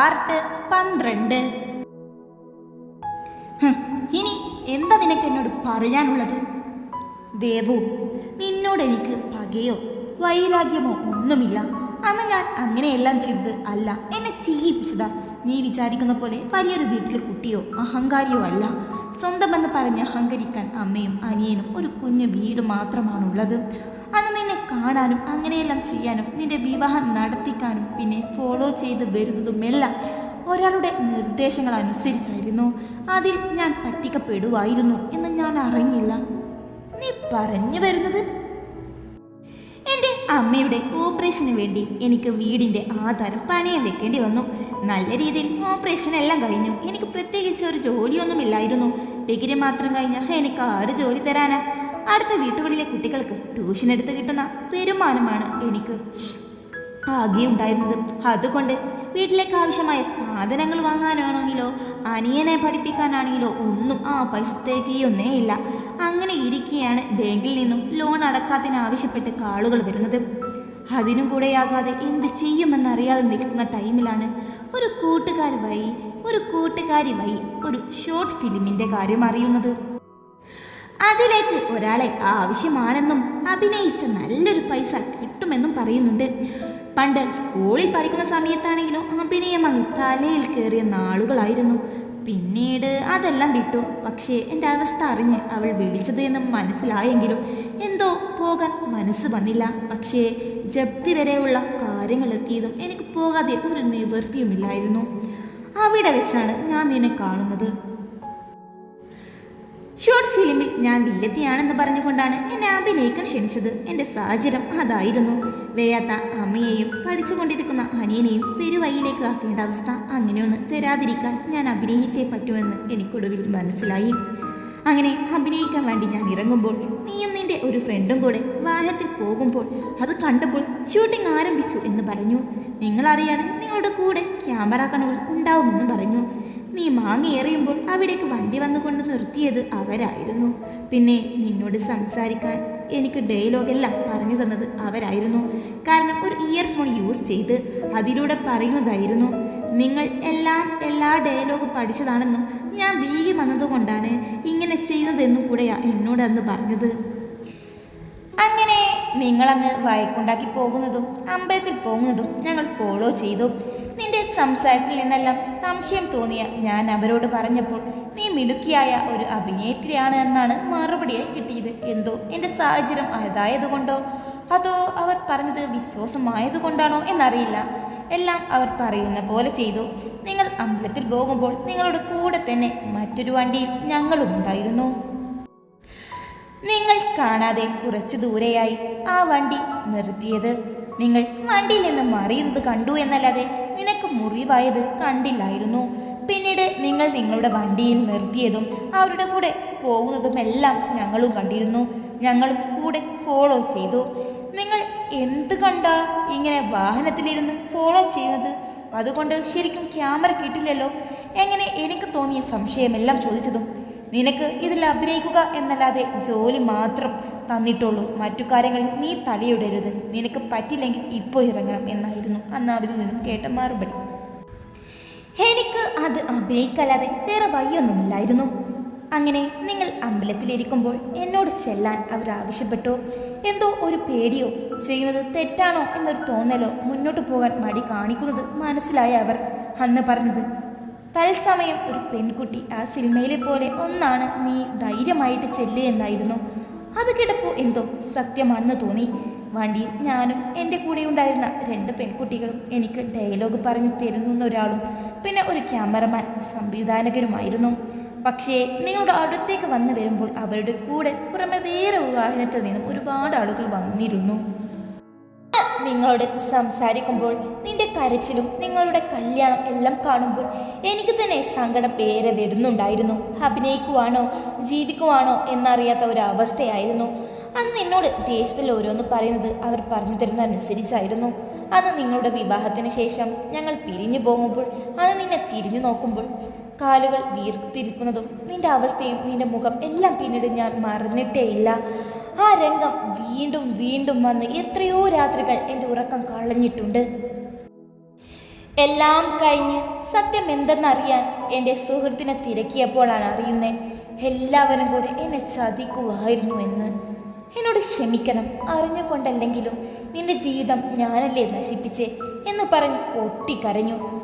Part പന്ത്രണ്ട്. ഇനി എന്താ നിനക്ക് എന്നോട് പറയാനുള്ളത്? ദേവു നിന്നോട് എനിക്ക് പകയോ വൈരാഗ്യമോ ഒന്നുമില്ല. അന്ന് ഞാൻ അങ്ങനെയെല്ലാം ചെയ്തത് അല്ല. എന്നെ ചെയ്യിപ്പിച്ചതാ. നീ വിചാരിക്കുന്ന പോലെ വലിയൊരു വീട്ടിലെ കുട്ടിയോ അഹങ്കാരിയോ അല്ല. സ്വന്തമെന്ന് പറഞ്ഞ് അഹങ്കരിക്കാൻ അമ്മയും അനിയനും ഒരു കുഞ്ഞു വീട് മാത്രമാണുള്ളത്. അന്ന് നിന്നെ കാണാനും അങ്ങനെയെല്ലാം ചെയ്യാനും നിന്റെ വിവാഹം നടത്തിക്കാനും പിന്നെ ഫോളോ ചെയ്ത് വരുന്നതുമെല്ലാം ഒരാളുടെ നിർദ്ദേശങ്ങൾ അനുസരിച്ചായിരുന്നു അതിൽ ഞാൻ പറ്റിക്കപ്പെടുവായിരുന്നു എന്ന് ഞാൻ അറിഞ്ഞില്ല. നീ പറഞ്ഞു വരുന്നത്? എന്റെ അമ്മയുടെ ഓപ്പറേഷന് വേണ്ടി എനിക്ക് വീടിന്റെ ആധാരം പണയം വെക്കേണ്ടി വന്നു. നല്ല രീതിയിൽ ഓപ്പറേഷൻ എല്ലാം കഴിഞ്ഞു. എനിക്ക് പ്രത്യേകിച്ച് ഒരു ജോലിയൊന്നുമില്ലായിരുന്നു. ഡിഗ്രി മാത്രം കഴിഞ്ഞാൽ എനിക്ക് ആര് ജോലി തരാനാ. അടുത്ത വീട്ടുകളിലെ കുട്ടികൾക്ക് ട്യൂഷൻ എടുത്ത് കിട്ടുന്ന വരുമാനമാണ് എനിക്ക് ആകെ ഉണ്ടായിരുന്നത് അതുകൊണ്ട് വീട്ടിലേക്ക് ആവശ്യമായ സാധനങ്ങൾ വാങ്ങാനാണെങ്കിലോ അനിയനെ പഠിപ്പിക്കാനാണെങ്കിലോ ഒന്നും ആ പൈസ തേക്കിയൊന്നേ ഇല്ല. അങ്ങനെ ഇരിക്കുകയാണ് ബാങ്കിൽ നിന്നും ലോൺ അടക്കാത്തിന് ആവശ്യപ്പെട്ട് കാളുകൾ വരുന്നത്. അതിനും കൂടെയാകാതെ എന്ത് ചെയ്യുമെന്നറിയാതെ നിൽക്കുന്ന ടൈമിലാണ് ഒരു കൂട്ടുകാർ ഒരു കൂട്ടുകാരി വഴി ഒരു ഷോർട്ട് ഫിലിമിന്റെ കാര്യം അറിയുന്നത്. അതിലേക്ക് ഒരാളെ ആവശ്യമാണെന്നും അഭിനയിച്ച നല്ലൊരു പൈസ കിട്ടുമെന്നും പറയുന്നുണ്ട്. പണ്ട് സ്കൂളിൽ പഠിക്കുന്ന സമയത്താണെങ്കിലും അഭിനയം അങ്ങ് തലയിൽ കയറിയ നാളുകളായിരുന്നു. പിന്നീട് അതെല്ലാം വിട്ടു. പക്ഷേ എന്റെ അവസ്ഥ അറിഞ്ഞ് അവൾ വിളിച്ചത് എന്നും മനസ്സിലായെങ്കിലും എന്തോ പോകാൻ മനസ്സ് വന്നില്ല. പക്ഷേ ജപ്തി വരെയുള്ള കാര്യങ്ങൾ എത്തിയതും എനിക്ക് പോകാതെ ഒരു നിവൃത്തിയുമില്ലായിരുന്നു. അവിടെ വെച്ചാണ് ഞാൻ നിന്നെ കാണുന്നത്. ഷോർട്ട് ഫിലിമിൽ ഞാൻ വില്ലത്തിയാണെന്ന് പറഞ്ഞുകൊണ്ടാണ് എന്നെ അഭിനയിക്കാൻ ക്ഷണിച്ചത്. എന്റെ സാഹചര്യം അതായിരുന്നു. വേയാത്ത അമ്മയെയും പഠിച്ചുകൊണ്ടിരിക്കുന്ന അനിയനെയും പെരുവയിലേക്ക് ആക്കേണ്ട അവസ്ഥ അങ്ങനെയൊന്ന് വരാതിരിക്കാൻ ഞാൻ അഭിനയിച്ചേ പറ്റുമെന്ന് എനിക്കൊടുവിൽ മനസ്സിലായി. അങ്ങനെ അഭിനയിക്കാൻ വേണ്ടി ഞാൻ ഇറങ്ങുമ്പോൾ നീയും നിന്റെ ഒരു ഫ്രണ്ടും കൂടെ വാഹനത്തിൽ പോകുമ്പോൾ അത് കണ്ടപ്പോൾ ഷൂട്ടിംഗ് ആരംഭിച്ചു എന്ന് പറഞ്ഞു. നിങ്ങളറിയാതെ നിങ്ങളുടെ കൂടെ ക്യാമറ കണ്ണുകൾ ഉണ്ടാവുമെന്ന് പറഞ്ഞു. നീ മാങ്ങിയേറിയുമ്പോൾ അവിടേക്ക് വണ്ടി വന്നുകൊണ്ട് നിർത്തിയത് അവരായിരുന്നു. പിന്നെ നിന്നോട് സംസാരിക്കാൻ എനിക്ക് ഡയലോഗെല്ലാം പറഞ്ഞു തന്നത് അവരായിരുന്നു. കാരണം ഒരു ഇയർ ഫോൺ യൂസ് ചെയ്ത് അതിലൂടെ പറയുന്നതായിരുന്നു നിങ്ങൾ എല്ലാം എല്ലാ ഡയലോഗ് പഠിച്ചതാണെന്നും ഞാൻ വീഴി വന്നതുകൊണ്ടാണ് ഇങ്ങനെ ചെയ്യുന്നതെന്നും കൂടെയാ എന്നോട് അന്ന് പറഞ്ഞത്. അങ്ങനെ നിങ്ങളന്ന് വയക്കുണ്ടാക്കി പോകുന്നതും അമ്പലത്തിൽ പോകുന്നതും ഞങ്ങൾ ഫോളോ ചെയ്തു. നിന്റെ സംസാരത്തിൽ നിന്നെല്ലാം സംശയം തോന്നിയ ഞാൻ അവരോട് പറഞ്ഞപ്പോൾ നീ മിടുക്കിയായ ഒരു അഭിനേത്രിയാണ് എന്നാണ് മറുപടിയായി കിട്ടിയത്. എന്തോ എന്റെ സാഹചര്യം അതായതുകൊണ്ടോ? അതോ അവർ പറഞ്ഞത് വിശ്വാസമായതുകൊണ്ടാണോ എന്നറിയില്ല. എല്ലാം അവർ പറയുന്ന പോലെ ചെയ്തു. നിങ്ങൾ അമ്പലത്തിൽ പോകുമ്പോൾ നിങ്ങളുടെ കൂടെ തന്നെ മറ്റൊരു വണ്ടിയിൽ ഞങ്ങളും ഉണ്ടായിരുന്നു. നിങ്ങൾ കാണാതെ കുറച്ച് ദൂരെയായി ആ വണ്ടി നിർത്തിയത്. നിങ്ങൾ വണ്ടിയിൽ നിന്ന് മറിയുന്നത് കണ്ടു എന്നല്ലാതെ നിനക്ക് മുറിവായത് കണ്ടില്ലായിരുന്നു. പിന്നീട് നിങ്ങൾ നിങ്ങളുടെ വണ്ടിയിൽ നിർത്തിയതും അവരുടെ കൂടെ പോകുന്നതുമെല്ലാം ഞങ്ങളും കണ്ടിരുന്നു. ഞങ്ങളും കൂടെ ഫോളോ ചെയ്തു. നിങ്ങൾ എന്ത് കണ്ടാ ഇങ്ങനെ വാഹനത്തിലിരുന്ന് ഫോളോ ചെയ്യുന്നത്? അതുകൊണ്ട് ശരിക്കും ക്യാമറ കിട്ടില്ലല്ലോ. എങ്ങനെ എനിക്ക് തോന്നിയ സംശയമെല്ലാം ചോദിച്ചതും നിനക്ക് ഇതിൽ അഭിനയിക്കുക എന്നല്ലാതെ ജോലി മാത്രം തന്നിട്ടുള്ളൂ. മറ്റു കാര്യങ്ങളിൽ നീ തലയിടരുത്. നിനക്ക് പറ്റില്ലെങ്കിൽ ഇപ്പോൾ ഇറങ്ങണം എന്നായിരുന്നു അന്ന് അവരിൽ നിന്നും കേട്ട മറുപടി. എനിക്ക് അത് അഭിനയിക്കല്ലാതെ വേറെ വഴിയൊന്നുമില്ലായിരുന്നു. അങ്ങനെ നിങ്ങൾ അമ്പലത്തിലിരിക്കുമ്പോൾ എന്നോട് ചെല്ലാൻ അവർ ആവശ്യപ്പെട്ടു? എന്തോ ഒരു പേടിയോ? ചെയ്യുന്നത് തെറ്റാണോ എന്നൊരു തോന്നലോ മുന്നോട്ട് പോകാൻ മടി കാണിക്കുന്നത് മനസ്സിലായ അവർ അന്ന് പറഞ്ഞത് തത്സമയം ഒരു പെൺകുട്ടി ആ സിനിമയിലെ പോലെ ഒന്നാണ് നീ ധൈര്യമായിട്ട് ചെല്ലുക എന്നായിരുന്നു. അത് കേട്ടപ്പോൾ എന്തോ സത്യമാണെന്ന് തോന്നി. വണ്ടിയിൽ ഞാനും എന്റെ കൂടെ ഉണ്ടായിരുന്ന രണ്ട് പെൺകുട്ടികളും എനിക്ക് ഡയലോഗ് പറഞ്ഞു തരുന്നു ഒരാളും പിന്നെ ഒരു ക്യാമറമാൻ സംവിധാനകരുമായിരുന്നു. പക്ഷേ നിങ്ങളുടെ അടുത്തേക്ക് വന്നു വരുമ്പോൾ അവരുടെ കൂടെ പുറമെ വേറെ വാഹനത്തിൽ നിന്നും ഒരുപാട് ആളുകൾ വന്നിരുന്നു. നിങ്ങളോട് സംസാരിക്കുമ്പോൾ നിന്റെ കരച്ചിലും നിങ്ങളുടെ കല്യാണം എല്ലാം കാണുമ്പോൾ എനിക്ക് തന്നെ സങ്കടം പേരെ വരുന്നുണ്ടായിരുന്നു. അഭിനയിക്കുവാണോ ജീവിക്കുവാണോ എന്നറിയാത്ത ഒരു അവസ്ഥയായിരുന്നു. അന്ന് നിന്നോട് ദേശത്തിൽ ഓരോന്ന് പറയുന്നത് അവർ പറഞ്ഞു തരുന്ന അനുസരിച്ചായിരുന്നു അന്ന് നിങ്ങളുടെ വിവാഹത്തിന് ശേഷം ഞങ്ങൾ പിരിഞ്ഞു പോകുമ്പോൾ അന്ന് നിന്നെ തിരിഞ്ഞു നോക്കുമ്പോൾ കാലുകൾ വീർത്തിരിക്കുന്നതും നിന്റെ അവസ്ഥയും നിന്റെ മുഖം എല്ലാം പിന്നീട് ഞാൻ മറന്നിട്ടേയില്ല. ആ രംഗം വീണ്ടും വീണ്ടും വന്ന് എത്രയോ രാത്രികൾ എന്റെ ഉറക്കം കളഞ്ഞിട്ടുണ്ട്. എല്ലാം കഴിഞ്ഞ് സത്യം എന്തെന്നറിയാൻ എന്റെ സുഹൃത്തിനെ തിരക്കിയപ്പോഴാണ് അറിയുന്നത് എല്ലാവരും കൂടെ എന്നെ ചതിക്കുമായിരുന്നു എന്ന്. എന്നോട് ക്ഷമിക്കണം അറിഞ്ഞുകൊണ്ടല്ലെങ്കിലും നിന്റെ ജീവിതം ഞാനല്ലേ നശിപ്പിച്ചേ എന്ന് പറഞ്ഞ് പൊട്ടിക്കരഞ്ഞു.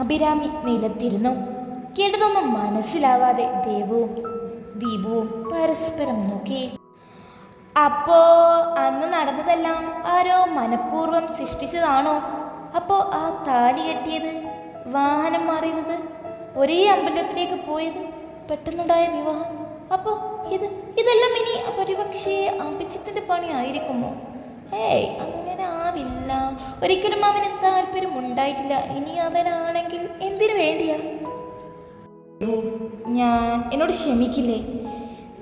അഭിരാമി നിലത്തിരുന്നു. കേട്ടതൊന്നും മനസ്സിലാവാതെ ദേവവും ദീപവും പരസ്പരം നോക്കി. അപ്പോ അന്ന് നടന്നതെല്ലാം ആരോ മനഃപൂർവം സൃഷ്ടിച്ചതാണോ? അപ്പോ ആ താലി കെട്ടിയത് വാഹനം മാറിയത് ഒരേ അമ്പലത്തിലേക്ക് പോയത് പെട്ടെന്നുണ്ടായ വിവാഹം. അപ്പോ ഇത് ഇതെല്ലാം ഇനി ഒരുപക്ഷേ അഭിജിത്തിന്റെ പണി ആയിരിക്കുമോ? ഏയ് അങ്ങനെ ആവില്ല. ഒരിക്കലും അവന് താല്പര്യം ഉണ്ടായിട്ടില്ല. ഇനി അവനാണെങ്കിൽ എന്തിനു വേണ്ടിയാ? ഞാൻ എന്നോട് ക്ഷമിക്കില്ലേ?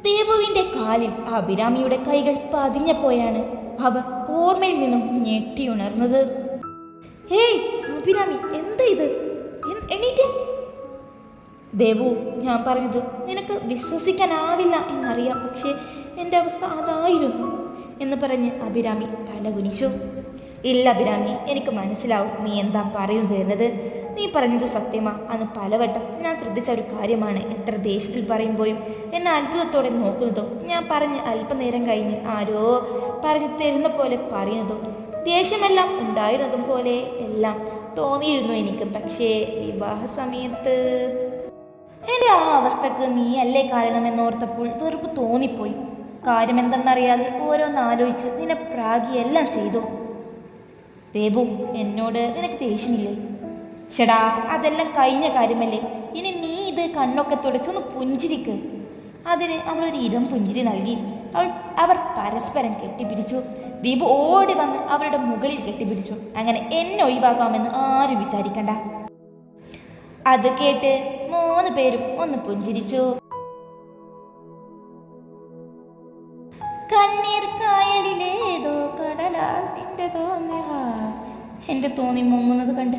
ദേവുവിന്റെ കാലിൽ അഭിരാമിയുടെ കൈകൾ പതിഞ്ഞപ്പോയാണ് അവർ ഓർമ്മയിൽ നിന്നും ഞെട്ടിയുണർന്നത് ഹേയ് അഭിരാമി എന്താ ഇത്? എണീറ്റ്. ദേവു ഞാൻ പറഞ്ഞത് നിനക്ക് വിശ്വസിക്കാനാവില്ല എന്നറിയാം പക്ഷേ എന്റെ അവസ്ഥ അതായിരുന്നു എന്ന് പറഞ്ഞ് അഭിരാമി തല കുനിച്ചു ഇല്ല അഭിരാമി എനിക്ക് മനസ്സിലാവും നീ എന്താ പറയുന്നത് എന്നത്. നീ പറഞ്ഞത് സത്യമാ. അന്ന് പലവട്ടം ഞാൻ ശ്രദ്ധിച്ച ഒരു കാര്യമാണ്. എത്ര ദേഷ്യത്തിൽ പറയുമ്പോഴും എന്നെ അത്ഭുതത്തോടെ നോക്കുന്നതും ഞാൻ പറഞ്ഞ് അല്പനേരം കഴിഞ്ഞ് ആരോ പറഞ്ഞു തരുന്ന പോലെ പറയുന്നതും ദേഷ്യമെല്ലാം ഉണ്ടായിരുന്നതും പോലെ എല്ലാം തോന്നിയിരുന്നു എനിക്ക്. പക്ഷേ വിവാഹ സമയത്ത് എന്റെ ആ അവസ്ഥക്ക് നീ അല്ലേ കാരണമെന്നോർത്തപ്പോൾ വെറുപ്പ് തോന്നിപ്പോയി. കാര്യം എന്തെന്നറിയാതെ ഓരോന്ന് ആലോചിച്ച് നിന്നെ പ്രാഗിയെല്ലാം ചെയ്തു. ദേവു എന്നോട് നിനക്ക് ദേഷ്യമില്ലേ? ഷടാ അതെല്ലാം കഴിഞ്ഞ കാര്യമല്ലേ? ഇനി നീ ഇത് കണ്ണൊക്കെ തുടച്ചൊന്ന് പുഞ്ചിരിക്ക്. അതിന് അവൾ ഒരു ഇരം പുഞ്ചിരി നൽകി. അവൾ അവർ പരസ്പരം കെട്ടിപ്പിടിച്ചു. ദീപ് ഓടി വന്ന് അവരുടെ മുകളിൽ കെട്ടിപ്പിടിച്ചു. അങ്ങനെ എന്നെ ഒഴിവാക്കാമെന്ന് ആരും വിചാരിക്കണ്ട. അത് കേട്ട് മൂന്ന് പേരും ഒന്ന് പുഞ്ചിരിച്ചു. കണ്ണീർ കായലിലേതോ കടലാസിന്റെ തോന്നിയ എന്റെ തോന്നി മുങ്ങുന്നത് കണ്ട്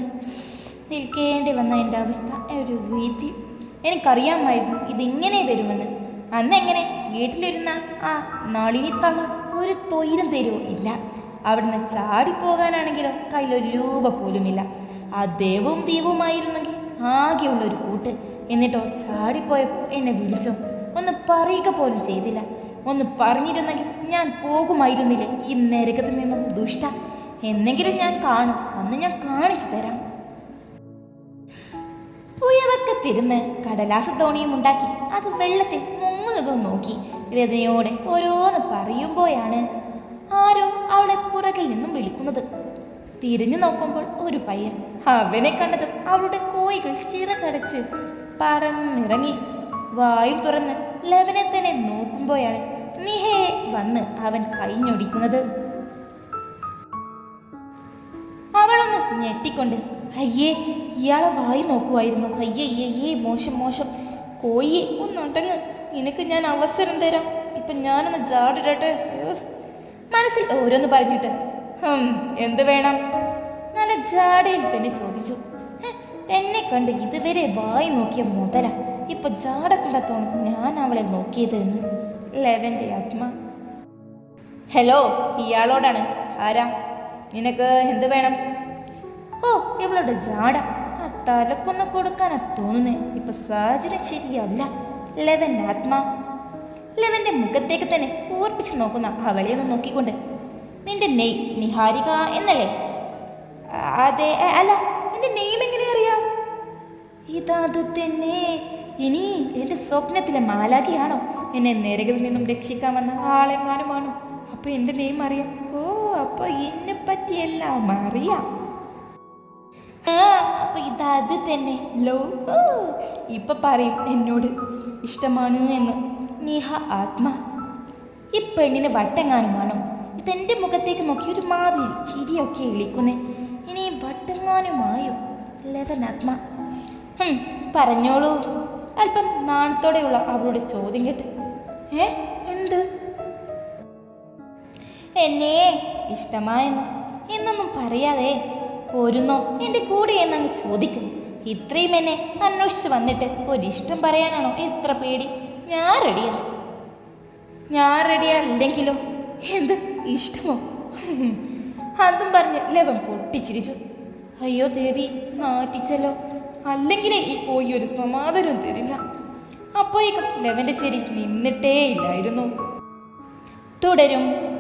നിൽക്കേണ്ടി വന്ന എന്റെ അവസ്ഥ ഒരു വീതി എനിക്കറിയാമായിരുന്നു ഇതിങ്ങനെ വരുമെന്ന്. അന്ന് എങ്ങനെ വീട്ടിലിരുന്ന ആ നളിനിത്തള്ള ഒരു തൊയിലും തരുമോ ഇല്ല. അവിടുന്ന് ചാടിപ്പോകാനാണെങ്കിലോ കയ്യിലൊരു രൂപ പോലുമില്ല. ആ ദേവവും ദീപവുമായിരുന്നെങ്കിൽ ആകെയുള്ള ഒരു കൂട്ട്. എന്നിട്ടോ ചാടിപ്പോയപ്പോൾ എന്നെ വിളിച്ചോ? ഒന്ന് പറയുക പോലും ചെയ്തില്ല. ഒന്ന് പറഞ്ഞിരുന്നെങ്കിൽ ഞാൻ പോകുമായിരുന്നില്ലേ ഈ നരകത്തിൽ നിന്നും ദുഷ്ട? എന്നെങ്കിലും ഞാൻ കാണും. അന്ന് ഞാൻ കാണിച്ചു തരാം. പുയവക്കത്തിരുന്ന് കടലാസ തോണിയും ഉണ്ടാക്കി അത് വെള്ളത്തിൽ മുങ്ങുന്നതും നോക്കി. വേദനയോടെ ഓരോന്ന് പറയുമ്പോഴാണ് ആരോ അവളെ പുറകിൽ നിന്നും വിളിക്കുന്നത്. തിരിഞ്ഞു നോക്കുമ്പോൾ ഒരു പയ്യൻ അവനെ കണ്ടതും അവളുടെ കോയികൾ ചിറകടച്ച് പറന്നിറങ്ങി. വായും തുറന്ന് ലവനെ തന്നെ നോക്കുമ്പോഴാണ് നിഹേ വന്ന് അവൻ കൈഞ്ഞൊടിക്കുന്നത്. അവളൊന്ന് ഞെട്ടിക്കൊണ്ട് അയ്യേ ഇയാളെ വായി നോക്കുമായിരുന്നു അയ്യേ അയ്യേ മോശം മോശം. കോയി ഒന്നടങ്ങ് നിനക്ക് ഞാൻ അവസരം തരാം. ഇപ്പം ഞാനൊന്ന് ജാടിടട്ടെ മനസ്സിൽ ഓരോന്ന് പറഞ്ഞിട്ട്. എന്ത് വേണം? നല്ല ജാടയിൽ തന്നെ ചോദിച്ചു. "ഹെ, എന്നെ കണ്ട് ഇതുവരെ വായി നോക്കിയ മുതല. ഇപ്പൊ ജാട കണ്ടെത്തോണം ഞാൻ അവളെ നോക്കിയത് എന്ന് ലെവന്റെ ആത്മ. ഹലോ ഇയാളോടാണ്. ആരാ? നിനക്ക് എന്ത് വേണം? ഓ ഇവളുടെ ജാട. തലക്കൊന്ന് കൊടുക്കാനാ തോന്നുന്നേ. ഇപ്പൊ സാഹചര്യം ശരിയല്ല. ലെവൻ ആത്മാ. ലെവന്റെ മുഖത്തേക്ക് തന്നെ കൂർപ്പിച്ച് നോക്കുന്ന അവളെ ഒന്ന് നോക്കിക്കൊണ്ട് നിന്റെ നെയ് നിഹാരിക എന്നല്ലേ? അതെ അല്ല എന്റെ നെയ്യം എങ്ങനെ അറിയാം? ഇതത് തന്നെ. ഇനി എന്റെ സ്വപ്നത്തിലെ മാലാഖിയാണോ? എന്നെ നരകത്തിൽ നിന്നും രക്ഷിക്കാൻ വന്ന ആളെങ്ങാനുമാണോ? അപ്പൊ എന്റെ നെയ്മ് അറിയാം. ഓ അപ്പൊ എന്നെ പറ്റിയെല്ലാം അറിയാം. അപ്പൊ ഇതത് തന്നെ. ലോ ഇപ്പൊ പറയും എന്നോട് ഇഷ്ടമാണ് എന്ന്. നീഹ ആത്മ. ഈ പെണ്ണിന് വട്ടെങ്ങാനുമാണോ? ഇതെന്റെ മുഖത്തേക്ക് നോക്കി ഒരു മാതിരി ചിരിയൊക്കെ വിളിക്കുന്നേ. ഇനി വട്ടെങ്ങാനുമായോ? ലെവൻ ആത്മ. പറഞ്ഞോളൂ. അല്പം നാണത്തോടെയുള്ള അവളുടെ ചോദ്യം കേട്ട്. ഏ എന്ത്? എന്നെ ഇഷ്ടമായെന്ന്. എന്നൊന്നും പറയാതെ പോരുന്നോ? എന്റെ കൂടെ എന്നങ്ങ് ചോദിക്കുന്നു. ഇത്രയും എന്നെ അന്വേഷിച്ച് വന്നിട്ട് ഒരിഷ്ടം പറയാനാണോ? ഇത്ര പേടി. ഞാൻ റെഡിയാ ഞാൻ റെഡിയാ അല്ലെങ്കിലോ എന്ത്? ഇഷ്ടമോ? അതും പറഞ്ഞ് ലവൻ പൊട്ടിച്ചിരിച്ചു. അയ്യോ ദേവി നാട്ടിച്ചല്ലോ അല്ലെങ്കിലേ ഈ പോയി ഒരു സമാധാനം തരില്ല. അപ്പോഴേക്കും ലവന്റെ ചെരി നിന്നിട്ടേ ഇല്ലായിരുന്നു. തുടരും.